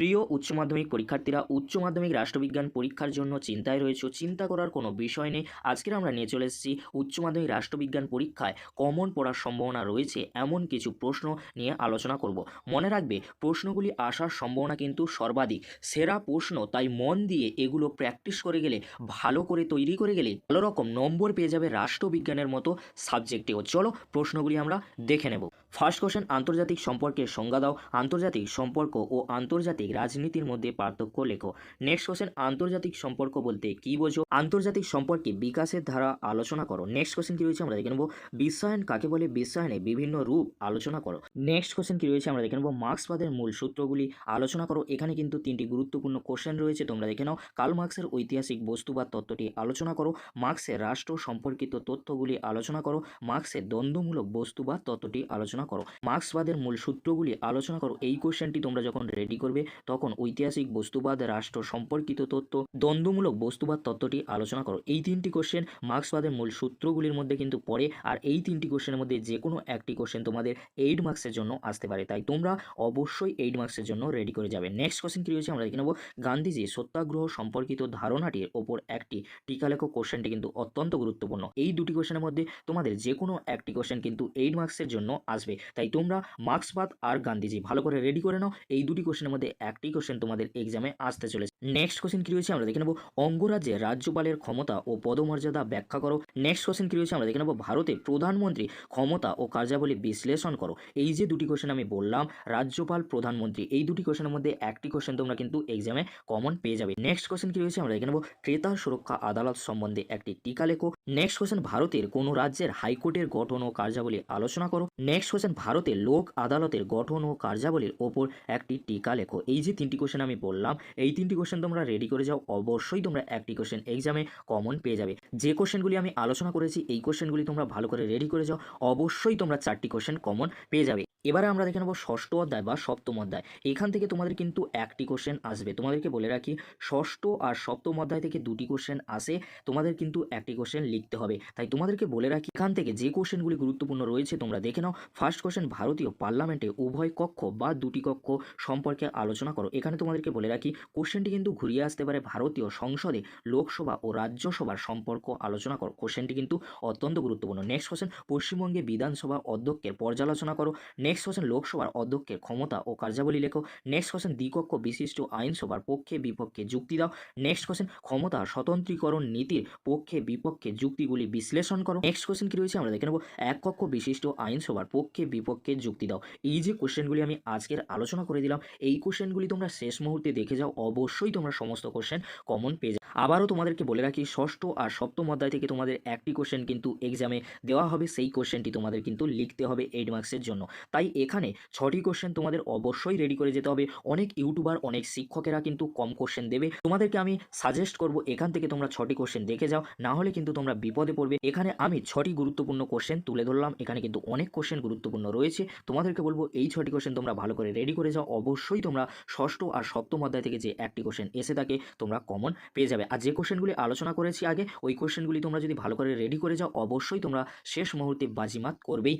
প্রিয় উচ্চ মাধ্যমিক পরীক্ষার্থীরা, উচ্চ মাধ্যমিক রাষ্ট্রবিজ্ঞান পরীক্ষার জন্য চিন্তায় রয়েছে, চিন্তা করার কোনো বিষয় নেই। আজকের আমরা নিয়ে চলে এসেছি উচ্চ মাধ্যমিক রাষ্ট্রবিজ্ঞান পরীক্ষায় কমন পড়ার সম্ভাবনা রয়েছে এমন কিছু প্রশ্ন নিয়ে আলোচনা করব। মনে রাখবে, প্রশ্নগুলি আসার সম্ভাবনা কিন্তু সর্বাধিক। সেরা প্রশ্ন, তাই মন দিয়ে এগুলো প্র্যাকটিস করে গেলে, ভালো করে তৈরি করে গেলে ভালো রকম নম্বর পেয়ে যাবে রাষ্ট্রবিজ্ঞানের মতো সাবজেক্টেও চলো প্রশ্নগুলি আমরা দেখে নেব। ফার্স্ট কোশ্চেন আন্তর্জাতিক সম্পর্কের সংজ্ঞা দাও। আন্তর্জাতিক সম্পর্ক ও আন্তর্জাতিক রাজনীতির মধ্যে পার্থক্য লেখো। নেক্সট কোশ্চেন আন্তর্জাতিক সম্পর্ক বলতে কি বোঝো? আন্তর্জাতিক সম্পর্কে বিকাশের ধারা আলোচনা করো। নেক্সট কোশ্চেন কি রয়েছে আমরা দেখে নেব। বিশ্বায়ন কাকে বলে? বিশ্বায়নে বিভিন্ন রূপ আলোচনা করো। নেক্সট কোশ্চেন কি রয়েছে আমরা দেখে নেব। মার্ক্সবাদের মূল সূত্রগুলি আলোচনা করো। এখানে কিন্তু তিনটি গুরুত্বপূর্ণ কোশ্চেন রয়েছে, তোমরা দেখে নাও। কাল মার্ক্সের ঐতিহাসিক বস্তুবাদ তত্ত্বটি আলোচনা করো। মার্ক্সের রাষ্ট্র সম্পর্কিত তথ্যগুলি আলোচনা করো। মার্ক্সের দ্বন্দ্বমূলক বস্তুবাদ তত্ত্বটি আলোচনা করো। মার্ক্সবাদের মূল সূত্রগুলি আলোচনা করো। এই কোশ্চেনটি তোমরা যখন রেডি করবে, তখন ঐতিহাসিক বস্তুবাদ, রাষ্ট্র সম্পর্কিত তথ্য, দ্বন্দ্বমূলক বস্তুবাদ তত্ত্বটি আলোচনা করো। এই তিনটি কোশ্চেন মার্ক্সবাদের মূল সূত্রগুলির মধ্যে কিন্তু পড়ে, আর এই তিনটি কোশ্চেনের মধ্যে যে কোনো একটি কোশ্চেন তোমাদের এইট মার্কসের জন্য আসতে পারে। তাই তোমরা অবশ্যই এইট মার্কসের জন্য রেডি করে যাবে। নেক্সট কোশ্চেন কী রয়েছে? আমরা দেখে নেব। গান্ধীজি সত্যাগ্রহ সম্পর্কিত ধারণাটির ওপর একটি টিকালেখ কোশ্চেনটি কিন্তু অত্যন্ত গুরুত্বপূর্ণ। এই দুটি কোশ্চেনের মধ্যে তোমাদের যে কোনো একটি কোশ্চেন কিন্তু এইট মার্কসের জন্য আসবে। তাই তোমরা মার্ক্সবাদ আর গান্ধীজি, ভালো করে রেডি করে নাও। এই দুটি কোশ্চেনের মধ্যে একটি কোশ্চেন তোমাদের এক্সামে আসতে চলেছে। নেক্সট কোশ্চেন কী রয়েছে আমরা দেখে নেব। অঙ্গরাজ্যে রাজ্যপালের ক্ষমতা ও পদমর্যাদা ব্যাখ্যা করো। নেক্সট কোশ্চেন কী রয়েছে আমরা দেখে নেব। ভারতে প্রধানমন্ত্রী ক্ষমতা ও কার্যাবলী বিশ্লেষণ করো। এই যে দুটি কোশ্চেন আমি বললাম, রাজ্যপাল, প্রধানমন্ত্রী, এই দুটি কোশ্চেনের মধ্যে একটি কোশ্চেন তোমরা কিন্তু এক্সামে কমন পেয়ে যাবে। নেক্সট কোশ্চেন কী রয়েছে আমরা দেখে নেব। ক্রেতা সুরক্ষা আদালত সম্বন্ধে একটি টিকা লেখো। নেক্সট কোশ্চেন ভারতের কোনো রাজ্যের হাইকোর্টের গঠন ও কার্যাবলী আলোচনা করো। নেক্সট কোশ্চেন ভারতের লোক, আদালতের গঠন ও কার্যাবলীর ওপর একটি টিকা লেখো। এই যে তিনটি কোশ্চেন আমি বললাম, এই তিনটি কোশ্চেন তোমরা রেডি করে যাও। অবশ্যই তোমরা একটি কোশ্চেন এক্সামে কমন পেয়ে যাবে। যে কোশ্চেনগুলি আমি আলোচনা করেছি, এই কোশ্চেনগুলি তোমরা ভালো করে রেডি করে যাও। অবশ্যই তোমরা চারটি কোশ্চেন কমন পেয়ে যাবে। এবারে আমরা দেখে নেব ষষ্ঠ অধ্যায় বা সপ্তম অধ্যায়। এখান থেকে তোমাদের কিন্তু একটি কোশ্চেন আসবে। তোমাদেরকে বলে রাখি, ষষ্ঠ আর সপ্তম অধ্যায় থেকে দুটি কোশ্চেন আসে, তোমাদের কিন্তু একটি কোশ্চেন লিখতে হবে। তাই তোমাদেরকে বলে রাখি, এখান থেকে যে কোশ্চেনগুলি গুরুত্বপূর্ণ রয়েছে তোমরা দেখে নাও। কোশ্চেন ভারতীয় পার্লামেন্টে উভয় কক্ষ বা দুটি কক্ষ সম্পর্কে আলোচনা করো। এখানে তোমাদেরকে বলে রাখি কোশ্চেনটি কিন্তু ঘুরিয়ে আসতে পারে ভারতীয় সংসদে, লোকসভা ও রাজ্যসভার সম্পর্ক আলোচনা করো। কোশ্চেনটি কিন্তু অত্যন্ত গুরুত্বপূর্ণ। নেক্সট কোশ্চেন পশ্চিমবঙ্গে বিধানসভা অধ্যক্ষের পর্যালোচনা করো। নেক্সট কোশ্চেন লোকসভার অধ্যক্ষের ক্ষমতা ও কার্যাবলী লেখো। নেক্সট কোশ্চেন দ্বিকক্ষ বিশিষ্ট আইনসভার পক্ষে বিপক্ষে যুক্তি দাও। নেক্সট কোশ্চেন ক্ষমতা স্বতন্ত্রীকরণ নীতির পক্ষে বিপক্ষে যুক্তিগুলি বিশ্লেষণ করো। নেক্সট কোশ্চেন কি রয়েছে আমরা দেখে নেব। এক কক্ষ বিশিষ্ট আইনসভার পক্ষে বিপক্ষে যুক্তি দাও। এই যে কোশ্চেনগুলি আমি আজকের আলোচনা করে দিলাম, এই কোশ্চেনগুলি তোমরা শেষ মুহূর্তে দেখে যাও, অবশ্যই তোমরা সমস্ত কোশ্চেন কমন পেয়ে যাও আবারও তোমাদেরকে বলে রাখি, ষষ্ঠ আর সপ্তম অধ্যায় থেকে তোমাদের একটি কোশ্চেন কিন্তু এক্সামে দেওয়া হবে, সেই কোশ্চেনটি তোমাদের কিন্তু লিখতে হবে এইট মার্কসের জন্য। তাই এখানে ছটি কোশ্চেন তোমাদের অবশ্যই রেডি করে যেতে হবে। অনেক ইউটিউবার অনেক শিক্ষকেরা কিন্তু কম কোশ্চেন দেবে। তোমাদেরকে আমি সাজেস্ট করব, এখান থেকে তোমরা ছটি কোশ্চেন দেখে যাও, না হলে কিন্তু তোমরা বিপদে পড়বে। এখানে আমি ছটি গুরুত্বপূর্ণ কোশ্চেন তুলে ধরলাম। এখানে কিন্তু অনেক কোশ্চেন গুরুত্বপূর্ণ রয়েছে। তোমাদেরকে বলব, এই ছটি কোশ্চেন তোমরা ভালো করে রেডি করে যাও। অবশ্যই তোমরা ষষ্ঠ আর সপ্তম অধ্যায় থেকে যে একটি কোশ্চেন এসে থাকে, তোমরা কমন পেয়ে যাবে। আর যে কোশ্চেনগুলি আলোচনা করেছি আগে, ওই কোশ্চেনগুলি তোমরা যদি ভালো করে রেডি করে যাও, অবশ্যই তোমরা শেষ মুহূর্তে বাজিমাত করবেই।